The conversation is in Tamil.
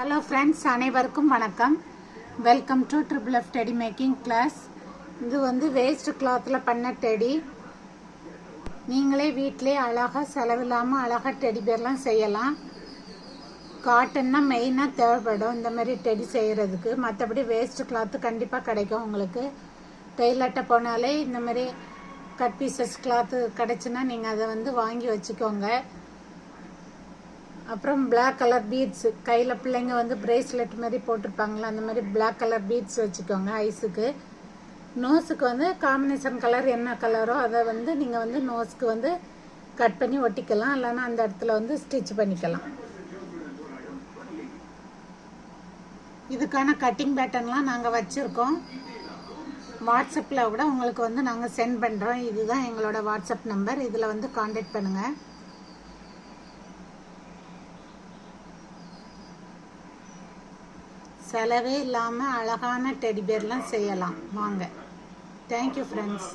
ஹலோ ஃப்ரெண்ட்ஸ் அனைவருக்கும் வணக்கம். Welcome to triple F teddy making class இது வந்து வேஸ்ட் கிளாத்தில் பண்ண டெடி நீங்களே வீட்டிலே அழகாக செலவில்லாமல் அழகாக டெடி பேர்லாம் செய்யலாம். காட்டன்னா மெயினாக தேவைப்படும் இந்த மாதிரி டெடி செய்கிறதுக்கு மற்றபடி வேஸ்ட் கிளாத்து கண்டிப்பாக கிடைக்கும் உங்களுக்கு. டெய்லர்ட்ட போனாலே இந்த மாதிரி கட் பீசஸ் கிளாத்து கிடச்சுன்னா நீங்கள் அதை வந்து வாங்கி வச்சுக்கோங்க. அப்புறம் பிளாக் கலர் பீட்ஸு கையில் பிள்ளைங்க வந்து பிரேஸ்லெட் மாதிரி போட்டிருப்பாங்களா? அந்த மாதிரி பிளாக் கலர் பீட்ஸ் வச்சுக்கோங்க ஐஸுக்கு நோஸுக்கு வந்து காம்பினேஷன் கலர் என்ன கலரோ அதை வந்து நீங்கள் வந்து நோஸ்க்கு வந்து கட் பண்ணி ஒட்டிக்கலாம். இல்லைன்னா அந்த இடத்துல வந்து ஸ்டிச் பண்ணிக்கலாம். இதுக்கான கட்டிங் பேட்டர்ன்லாம் நாங்கள் வச்சுருக்கோம். வாட்ஸ்அப்பில் கூட உங்களுக்கு வந்து நாங்கள் சென்ட் பண்ணுறோம் இதுதான் எங்களோட வாட்ஸ்அப் நம்பர் இதில் வந்து காண்டாக்ட் பண்ணுங்கள் செலவே இல்லாமல் அழகான டெடிபேர்லாம் செய்யலாம். வாங்க. Thank you friends